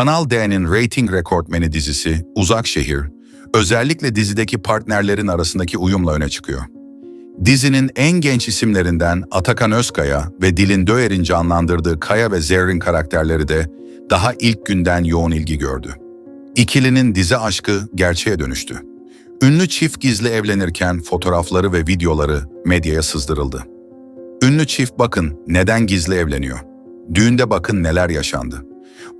Kanal D'nin rating rekortmeni dizisi Uzak Şehir, özellikle dizideki partnerlerin arasındaki uyumla öne çıkıyor. Dizinin en genç isimlerinden Atakan Özkaya ve Dilin Döer'in canlandırdığı Kaya ve Zerrin karakterleri de daha ilk günden yoğun ilgi gördü. İkilinin dizi aşkı gerçeğe dönüştü. Ünlü çift gizli evlenirken fotoğrafları ve videoları medyaya sızdırıldı. Ünlü çift bakın neden gizli evleniyor. Düğünde bakın neler yaşandı.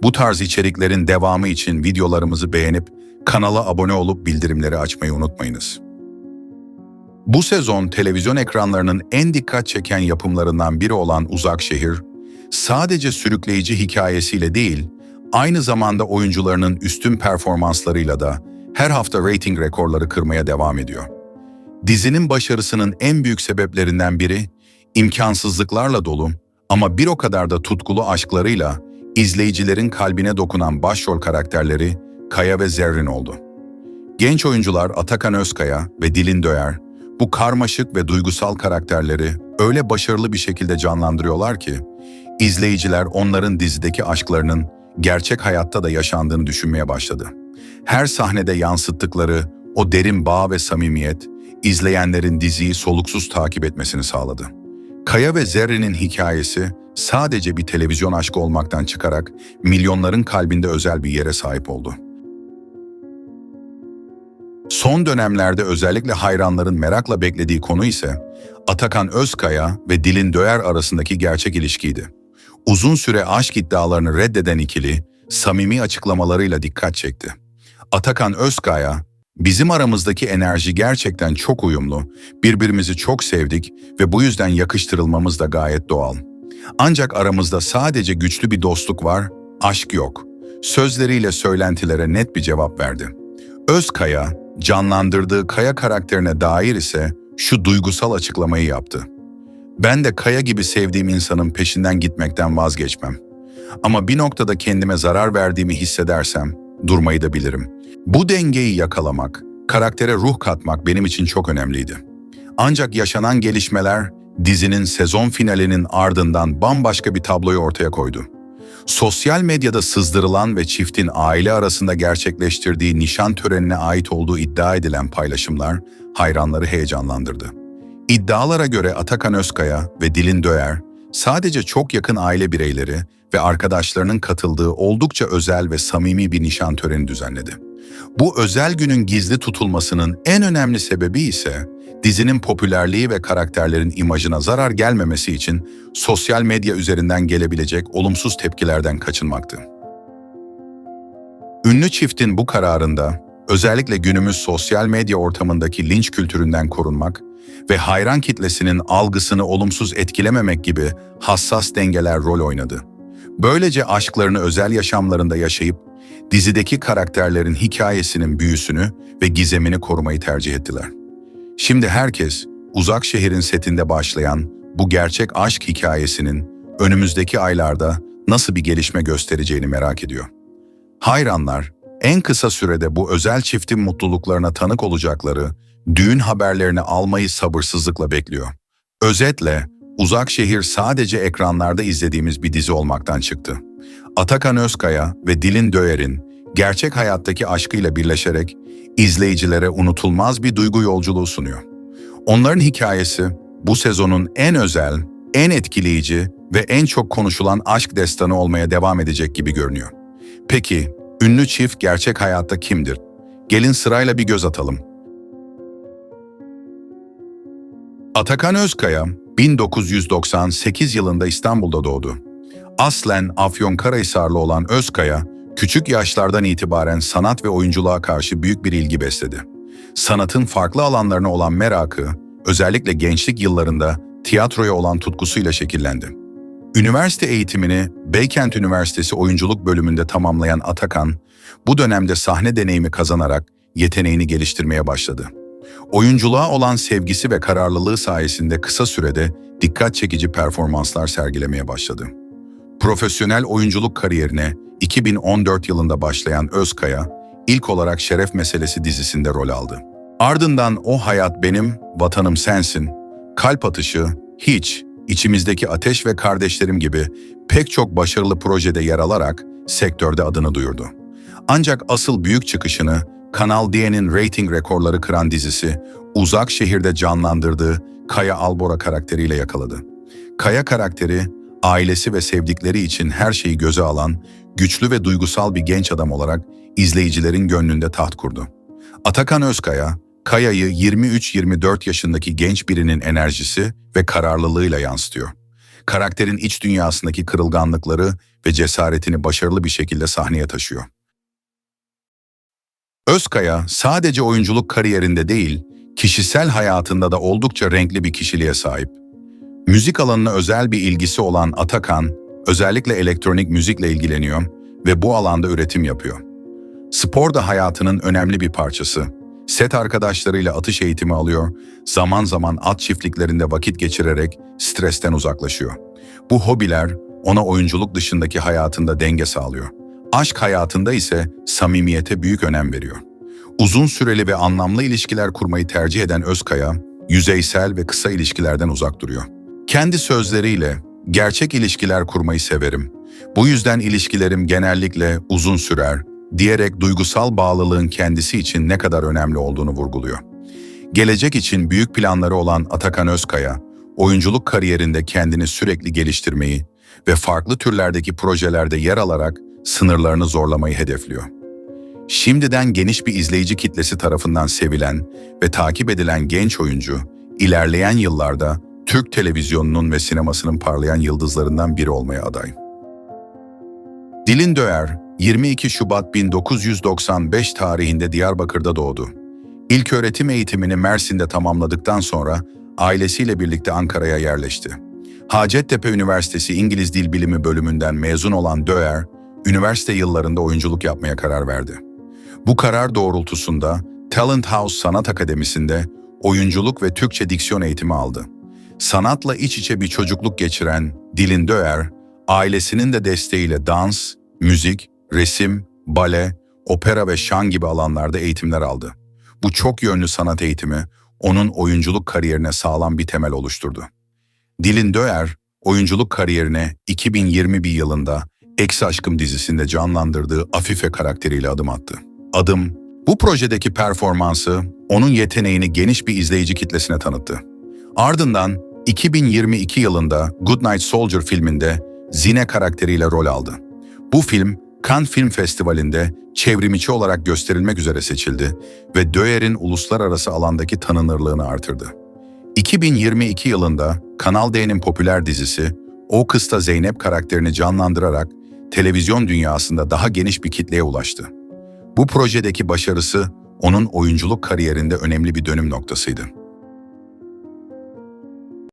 Bu tarz içeriklerin devamı için videolarımızı beğenip kanala abone olup bildirimleri açmayı unutmayınız. Bu sezon televizyon ekranlarının en dikkat çeken yapımlarından biri olan Uzak Şehir, sadece sürükleyici hikayesiyle değil, aynı zamanda oyuncularının üstün performanslarıyla da her hafta rating rekorları kırmaya devam ediyor. Dizinin başarısının en büyük sebeplerinden biri, imkansızlıklarla dolu ama bir o kadar da tutkulu aşklarıyla izleyicilerin kalbine dokunan başrol karakterleri Kaya ve Zerrin oldu. Genç oyuncular Atakan Özkaya ve Dilin Döyer, bu karmaşık ve duygusal karakterleri öyle başarılı bir şekilde canlandırıyorlar ki, izleyiciler onların dizideki aşklarının gerçek hayatta da yaşandığını düşünmeye başladı. Her sahnede yansıttıkları o derin bağ ve samimiyet, izleyenlerin diziyi soluksuz takip etmesini sağladı. Kaya ve Zerrin'in hikayesi sadece bir televizyon aşkı olmaktan çıkarak milyonların kalbinde özel bir yere sahip oldu. Son dönemlerde özellikle hayranların merakla beklediği konu ise Atakan Özkaya ve Dilin Döyer arasındaki gerçek ilişkiydi. Uzun süre aşk iddialarını reddeden ikili, samimi açıklamalarıyla dikkat çekti. Atakan Özkaya, bizim aramızdaki enerji gerçekten çok uyumlu, birbirimizi çok sevdik ve bu yüzden yakıştırılmamız da gayet doğal. Ancak aramızda sadece güçlü bir dostluk var, aşk yok. Sözleriyle söylentilere net bir cevap verdi. Özkaya, canlandırdığı Kaya karakterine dair ise şu duygusal açıklamayı yaptı. Ben de Kaya gibi sevdiğim insanın peşinden gitmekten vazgeçmem. Ama bir noktada kendime zarar verdiğimi hissedersem durmayı da bilirim. Bu dengeyi yakalamak, karaktere ruh katmak benim için çok önemliydi. Ancak yaşanan gelişmeler dizinin sezon finalinin ardından bambaşka bir tabloyu ortaya koydu. Sosyal medyada sızdırılan ve çiftin aile arasında gerçekleştirdiği nişan törenine ait olduğu iddia edilen paylaşımlar hayranları heyecanlandırdı. İddialara göre Atakan Özkaya ve Dilin Döyer sadece çok yakın aile bireyleri ve arkadaşlarının katıldığı oldukça özel ve samimi bir nişan töreni düzenledi. Bu özel günün gizli tutulmasının en önemli sebebi ise dizinin popülerliği ve karakterlerin imajına zarar gelmemesi için sosyal medya üzerinden gelebilecek olumsuz tepkilerden kaçınmaktı. Ünlü çiftin bu kararında özellikle günümüz sosyal medya ortamındaki linç kültüründen korunmak ve hayran kitlesinin algısını olumsuz etkilememek gibi hassas dengeler rol oynadı. Böylece aşklarını özel yaşamlarında yaşayıp dizideki karakterlerin hikayesinin büyüsünü ve gizemini korumayı tercih ettiler. Şimdi herkes uzak şehrin setinde başlayan bu gerçek aşk hikayesinin önümüzdeki aylarda nasıl bir gelişme göstereceğini merak ediyor. Hayranlar en kısa sürede bu özel çiftin mutluluklarına tanık olacakları düğün haberlerini almayı sabırsızlıkla bekliyor. Özetle Uzak Şehir sadece ekranlarda izlediğimiz bir dizi olmaktan çıktı. Atakan Özkaya ve Dilin Döer'in gerçek hayattaki aşkıyla birleşerek izleyicilere unutulmaz bir duygu yolculuğu sunuyor. Onların hikayesi bu sezonun en özel, en etkileyici ve en çok konuşulan aşk destanı olmaya devam edecek gibi görünüyor. Peki, ünlü çift gerçek hayatta kimdir? Gelin sırayla bir göz atalım. Atakan Özkaya, 1998 yılında İstanbul'da doğdu. Aslen Afyonkarahisarlı olan Özkaya, küçük yaşlardan itibaren sanat ve oyunculuğa karşı büyük bir ilgi besledi. Sanatın farklı alanlarına olan merakı, özellikle gençlik yıllarında tiyatroya olan tutkusuyla şekillendi. Üniversite eğitimini Beykent Üniversitesi Oyunculuk bölümünde tamamlayan Atakan, bu dönemde sahne deneyimi kazanarak yeteneğini geliştirmeye başladı. Oyunculuğa olan sevgisi ve kararlılığı sayesinde kısa sürede dikkat çekici performanslar sergilemeye başladı. Profesyonel oyunculuk kariyerine 2014 yılında başlayan Özkaya, ilk olarak Şeref Meselesi dizisinde rol aldı. Ardından O Hayat Benim, Vatanım Sensin, Kalp Atışı, Hiç, İçimizdeki Ateş ve Kardeşlerim gibi pek çok başarılı projede yer alarak sektörde adını duyurdu. Ancak asıl büyük çıkışını Kanal D'nin rating rekorları kıran dizisi Uzak Şehir'de canlandırdığı Kaya Albora karakteriyle yakaladı. Kaya karakteri, ailesi ve sevdikleri için her şeyi göze alan, güçlü ve duygusal bir genç adam olarak izleyicilerin gönlünde taht kurdu. Atakan Özkaya, Kaya'yı 23-24 yaşındaki genç birinin enerjisi ve kararlılığıyla yansıtıyor. Karakterin iç dünyasındaki kırılganlıkları ve cesaretini başarılı bir şekilde sahneye taşıyor. Özkaya sadece oyunculuk kariyerinde değil, kişisel hayatında da oldukça renkli bir kişiliğe sahip. Müzik alanına özel bir ilgisi olan Atakan, özellikle elektronik müzikle ilgileniyor ve bu alanda üretim yapıyor. Spor da hayatının önemli bir parçası. Set arkadaşlarıyla atış eğitimi alıyor, zaman zaman at çiftliklerinde vakit geçirerek stresten uzaklaşıyor. Bu hobiler ona oyunculuk dışındaki hayatında denge sağlıyor. Aşk hayatında ise samimiyete büyük önem veriyor. Uzun süreli ve anlamlı ilişkiler kurmayı tercih eden Özkaya, yüzeysel ve kısa ilişkilerden uzak duruyor. Kendi sözleriyle, gerçek ilişkiler kurmayı severim. Bu yüzden ilişkilerim genellikle uzun sürer, diyerek duygusal bağlılığın kendisi için ne kadar önemli olduğunu vurguluyor. Gelecek için büyük planları olan Atakan Özkaya, oyunculuk kariyerinde kendini sürekli geliştirmeyi ve farklı türlerdeki projelerde yer alarak sınırlarını zorlamayı hedefliyor. Şimdiden geniş bir izleyici kitlesi tarafından sevilen ve takip edilen genç oyuncu, ilerleyen yıllarda Türk televizyonunun ve sinemasının parlayan yıldızlarından biri olmaya aday. Dilin Döer, 22 Şubat 1995 tarihinde Diyarbakır'da doğdu. İlk öğretim eğitimini Mersin'de tamamladıktan sonra ailesiyle birlikte Ankara'ya yerleşti. Hacettepe Üniversitesi İngiliz Dil Bilimi bölümünden mezun olan Döer, üniversite yıllarında oyunculuk yapmaya karar verdi. Bu karar doğrultusunda Talent House Sanat Akademisi'nde oyunculuk ve Türkçe diksiyon eğitimi aldı. Sanatla iç içe bir çocukluk geçiren Dilin Döer, ailesinin de desteğiyle dans, müzik, resim, bale, opera ve şan gibi alanlarda eğitimler aldı. Bu çok yönlü sanat eğitimi onun oyunculuk kariyerine sağlam bir temel oluşturdu. Dilin Döer, oyunculuk kariyerine 2021 yılında Ex Aşkım dizisinde canlandırdığı Afife karakteriyle adım attı. Adım, bu projedeki performansı onun yeteneğini geniş bir izleyici kitlesine tanıttı. Ardından 2022 yılında Goodnight Soldier filminde Zine karakteriyle rol aldı. Bu film Cannes Film Festivali'nde çevrimiçi olarak gösterilmek üzere seçildi ve Döer'in uluslararası alandaki tanınırlığını artırdı. 2022 yılında Kanal D'nin popüler dizisi O Kısta Zeynep karakterini canlandırarak televizyon dünyasında daha geniş bir kitleye ulaştı. Bu projedeki başarısı onun oyunculuk kariyerinde önemli bir dönüm noktasıydı.